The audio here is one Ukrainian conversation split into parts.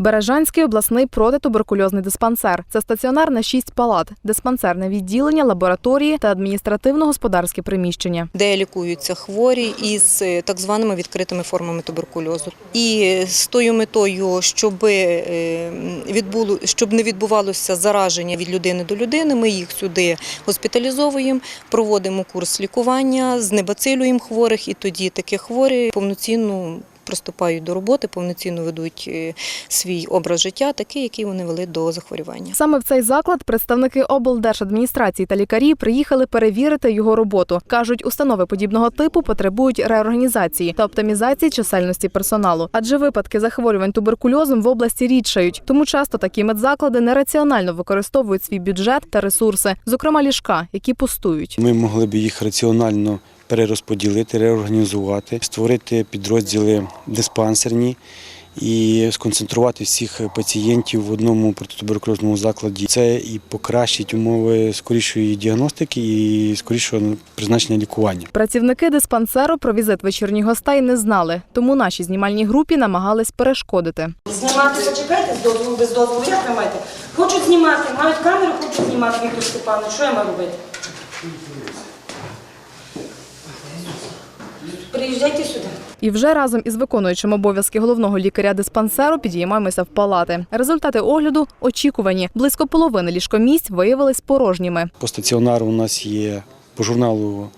Бережанський обласний протитуберкульозний диспансер. Це стаціонар на шість палат, диспансерне відділення, лабораторії та адміністративно-господарське приміщення. де лікуються хворі із е, так званими відкритими формами туберкульозу. І з тою метою, щоб, е, відбуло, щоб не відбувалося зараження від людини до людини, ми їх сюди госпіталізовуємо, проводимо курс лікування, знебацилюємо хворих, і тоді такі хворі повноцінно приступають до роботи, повноцінно ведуть е, свій образ життя, такий, який вони вели до захворювання. Саме в цей заклад представники облдержадміністрації та лікарі приїхали перевірити його роботу. кажуть, установи подібного типу потребують реорганізації та оптимізації чисельності персоналу, адже випадки захворювань туберкульозом в області рідшають. Тому часто такі медзаклади нераціонально використовують свій бюджет та ресурси, зокрема ліжка, які пустують. Ми могли б їх раціонально перерозподілити, реорганізувати, створити підрозділи диспансерні і сконцентрувати всіх пацієнтів в одному протитуберкульозному закладі. Це і покращить умови скорішої діагностики і скорішого призначення лікування. Працівники диспансеру про візит вечірніх гостей не знали, тому нашій знімальній групі намагались перешкодити. Знімати почекайте з дозволу, без дозволу, як ви маєте? Хочуть знімати, мають камеру, хочуть знімати Віктор Степанович. Що я маю робити? Приїжджайте сюди. І вже разом із виконуючим обов'язки головного лікаря диспансеру підіймаємося в палати. Результати огляду очікувані. Близько половини ліжкомісць виявились порожніми. По стаціонару у нас є по журналу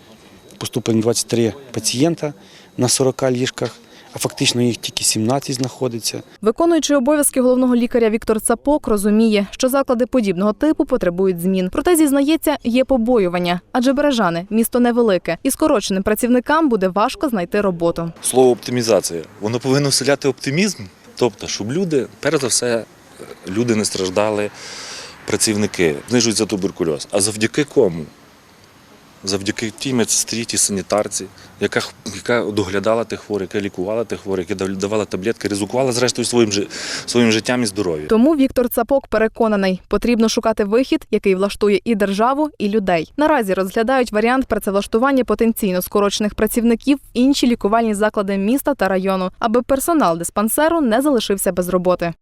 поступлені 23 пацієнта на 40 ліжках, а фактично їх тільки 17 знаходиться. Виконуючий обов'язки головного лікаря Віктор Цапок розуміє, що заклади подібного типу потребують змін. Проте зізнається, є побоювання, адже бережани місто невелике, і скороченим працівникам буде важко знайти роботу. слово оптимізація. Воно повинно вселяти оптимізм. Тобто, щоб люди, перш за все, люди не страждали, працівники, знижується туберкульоз. А завдяки кому? Завдяки тій медсестрі, санітарці, яка, яка доглядала тих хворих, яка лікувала тих хворих, яка давала таблетки, ризикувала зрештою своїм, своїм життям і здоров'ям. Тому Віктор Цапок переконаний, потрібно шукати вихід, який влаштує і державу, і людей. Наразі розглядають варіант працевлаштування потенційно скорочених працівників в інші лікувальні заклади міста та району, аби персонал диспансеру не залишився без роботи.